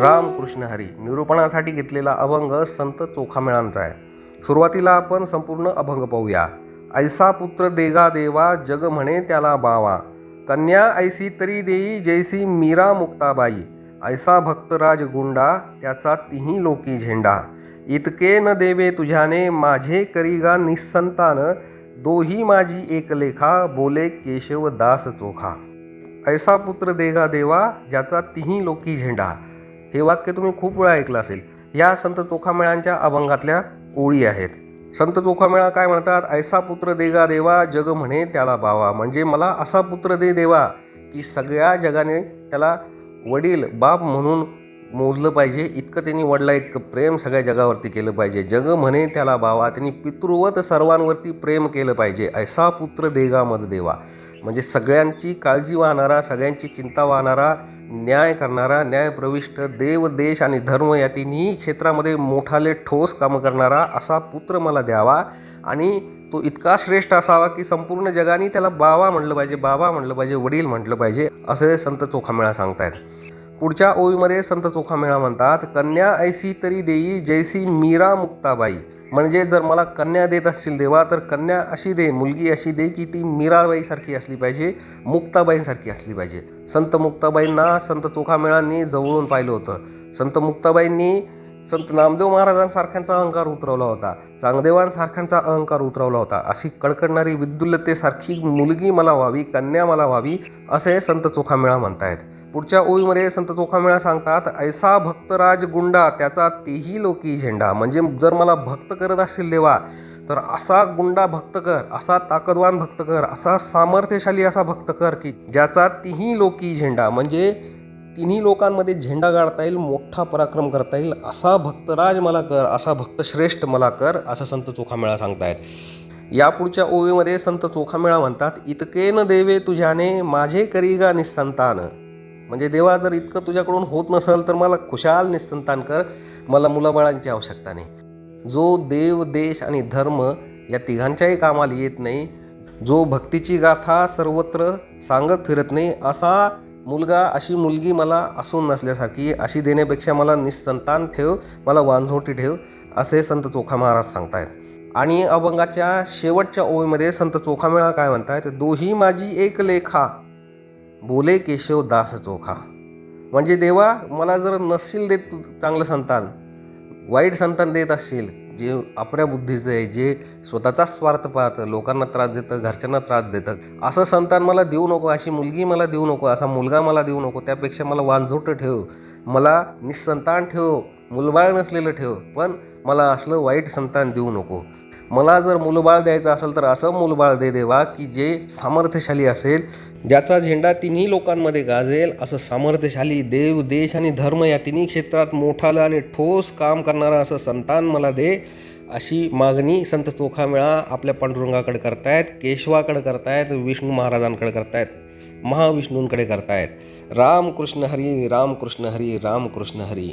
रामकृष्ण हरी निरूपणासाठी घेतलेला अभंग संत चोखामेळांचा आहे. सुरुवातीला आपण संपूर्ण अभंग पाहूया. ऐसा पुत्र देगा देवा जग म्हणे त्याला बावा. कन्या ऐसी तरी देई जैसी मीरा मुक्ताबाई. ऐसा भक्तराज गुंडा त्याचा तिही लोकी झेंडा. इतके न देवे तुझ्याने माझे करीगा निसंतान. दोही माझी एक लेखा बोले केशव दास चोखा. ऐसा पुत्र देगा देवा ज्याचा तिही लोकी झेंडा. हे वाक्य तुम्ही खूप वेळा ऐकलं असेल. या संत चोखामेळांच्या अभंगातल्या ओळी आहेत. संत चोखामेळा काय म्हणतात? ऐसा पुत्र देगा देवा जग म्हणे त्याला बावा. म्हणजे मला असा पुत्र दे देवा की सगळ्या जगाने त्याला वडील बाप म्हणून मोजलं पाहिजे. इतकं त्यांनी वडला इतकं प्रेम सगळ्या जगावरती केलं पाहिजे. जग म्हणे त्याला बावा. त्यांनी पितृवत सर्वांवरती प्रेम केलं पाहिजे. ऐसा पुत्र देगा मज देवा. म्हणजे सगळ्यांची काळजी वाहणारा सगळ्यांची चिंता वाहणारा न्याय करणारा न्यायप्रविष्ट देव देश आणि धर्म या तिन्ही क्षेत्रामध्ये मोठाले ठोस कामं करणारा असा पुत्र मला द्यावा. आणि तो इतका श्रेष्ठ असावा की संपूर्ण जगाने त्याला बावा म्हणलं पाहिजे बाबा म्हणलं पाहिजे वडील म्हटलं पाहिजे असे संत चोखामेळा सांगतायत. पुढच्या ओळीमध्ये संत चोखामेळा म्हणतात कन्या ऐसी तरी देई जैसी मीरा मुक्ताबाई. म्हणजे जर मला कन्या देत असतील देवा तर कन्या अशी दे मुलगी अशी दे की ती मीराबाईसारखी असली पाहिजे मुक्ताबाईंसारखी असली पाहिजे. संत मुक्ताबाईंना संत चोखामेळांनी जवळून पाहिलं होतं. संत मुक्ताबाईंनी संत नामदेव महाराजांसारख्यांचा अहंकार उतरवला होता. चांगदेवांसारख्यांचा अहंकार उतरवला होता. अशी कडकडणारी विद्युल्लतेसारखी मुलगी मला व्हावी कन्या मला व्हावी असे संत चोखामेळा म्हणतायत. पुढच्या ओळीमध्ये संत चोखामेळा सांगतात ऐसा भक्तराज गुंडा त्याचा तेही लोकी झेंडा. म्हणजे जर मला भक्त करत असेल देवा तर असा गुंडा भक्त कर असा ताकदवान भक्त कर असा सामर्थ्यशाली असा भक्त कर की ज्याचा तिही लोकी झेंडा म्हणजे तिन्ही लोकांमध्ये झेंडा गाडता येईल मोठा पराक्रम करता येईल असा भक्तराज मला कर असा भक्तश्रेष्ठ मला कर असं संत चोखामेळा सांगतायत. या पुढच्या ओळीमध्ये संत चोखामेळा म्हणतात इतके न देवे तुझ्याने माझे करीगा निसंतान. म्हणजे देवा जर इतकं तुझ्याकडून होत नसेल तर मला खुशाल निस्संतान कर. मला मुलाबाळांची आवश्यकता नाही. जो देव देश आणि धर्म या तिघांच्याही कामाला येत नाही जो भक्तीची गाथा सर्वत्र सांगत फिरत नाही असा मुलगा अशी मुलगी मला असून नसल्यासारखी अशी देण्यापेक्षा मला निस्संतान ठेव मला वांझोटी ठेव असे संत चोखा महाराज सांगतायत. आणि अभंगाच्या शेवटच्या ओळीमध्ये संत चोखामेळा काय म्हणतायत? दोही माझी एक लेखा. बोले केशव दास चोखा. म्हणजे देवा मला जर नसशील देत चांगलं संतान वाईट संतान देत असशील जे आपल्या बुद्धीचं आहे जे स्वतःचा स्वार्थ पाहतं लोकांना त्रास देतं घरच्यांना त्रास देतं असं संतान मला देऊ नको अशी मुलगी मला देऊ नको असा मुलगा मला देऊ नको त्यापेक्षा मला वांझोटं ठेव. मला निसंतान ठेव मुलबाळ नसलेलं ठेव पण मला असलं वाईट संतान देऊ नको. मला जर मुलबाळ द्यायचं असेल तर असं मुलबाळ दे देवा की जे सामर्थ्यशाली असेल ज्याचा झेंडा तिन्ही लोकांमध्ये गाजेल असं सामर्थ्यशाली देव देश आणि धर्म या तिन्ही क्षेत्रात मोठालं आणि ठोस काम करणारं असं संतान मला दे अशी मागणी संत चोखामेळा आपल्या पांडुरंगाकडे करतायत केशवाकडे करतायत विष्णू महाराजांकडे करतायत महाविष्णूंकडे करतायत. रामकृष्ण हरी रामकृष्ण हरी रामकृष्ण हरी.